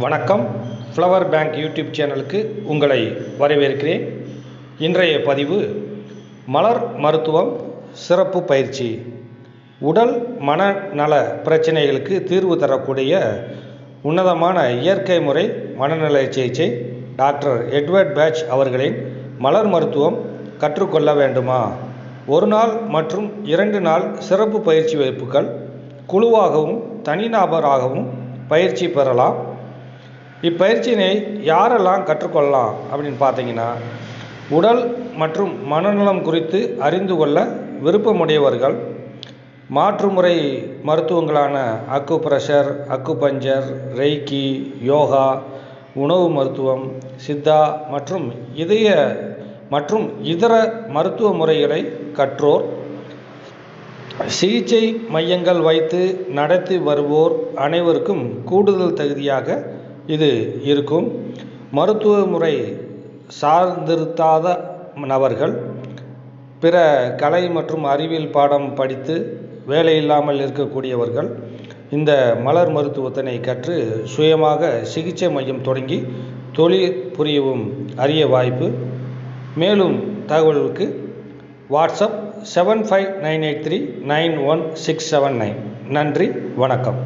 வணக்கம். Flower bank YouTube சேனலுக்கு உங்களை வரவேற்கிறேன். இன்றைய பதிவு மலர் மருத்துவம் சிறப்பு பயிற்சி. உடல் மனநல பிரச்சனைகளுக்கு தீர்வு தரக்கூடிய உன்னதமான இயற்கை முறை மனநல சிகிச்சை டாக்டர் எட்வர்ட் பேட்ச் அவர்களின் மலர் மருத்துவம் கற்றுக்கொள்ள வேண்டுமா? ஒரு நாள் மற்றும் இரண்டு நாள் சிறப்பு பயிற்சி வகுப்புகள் குழுவாகவும் தனிநபராகவும் பயிற்சி பெறலாம். இப்பயிற்சியினை யாரெல்லாம் கற்றுக்கொள்ளலாம் அப்படின்னு பார்த்தீங்கன்னா உடல் மற்றும் மனநலம் குறித்து அறிந்து கொள்ள விருப்பமுடையவர்கள் மாற்றுமுறை மருத்துவங்களான அக்கு பிரஷர் அக்கு பஞ்சர் ரெய்கி யோகா உணவு மருத்துவம் சித்தா மற்றும் இதய மற்றும் இதர மருத்துவ முறைகளை கற்றோர் சிகிச்சை மையங்கள் வைத்து நடத்தி வருவோர் அனைவருக்கும் கூடுதல் தகுதியாக இது இருக்கும். மருத்துவ முறை சார்ந்திருத்தாத நபர்கள் பிற கலை மற்றும் அறிவியல் பாடம் படித்து வேலை இல்லாமல் இருக்கக்கூடியவர்கள் இந்த மலர் மருத்துவத்தினை கற்று சுயமாக சிகிச்சை மையம் தொடங்கி தொழில் புரியவும் அரிய வாய்ப்பு. மேலும் தகவலுக்கு WhatsApp seven five nine eight three nine one six seven nine. நன்றி வணக்கம்.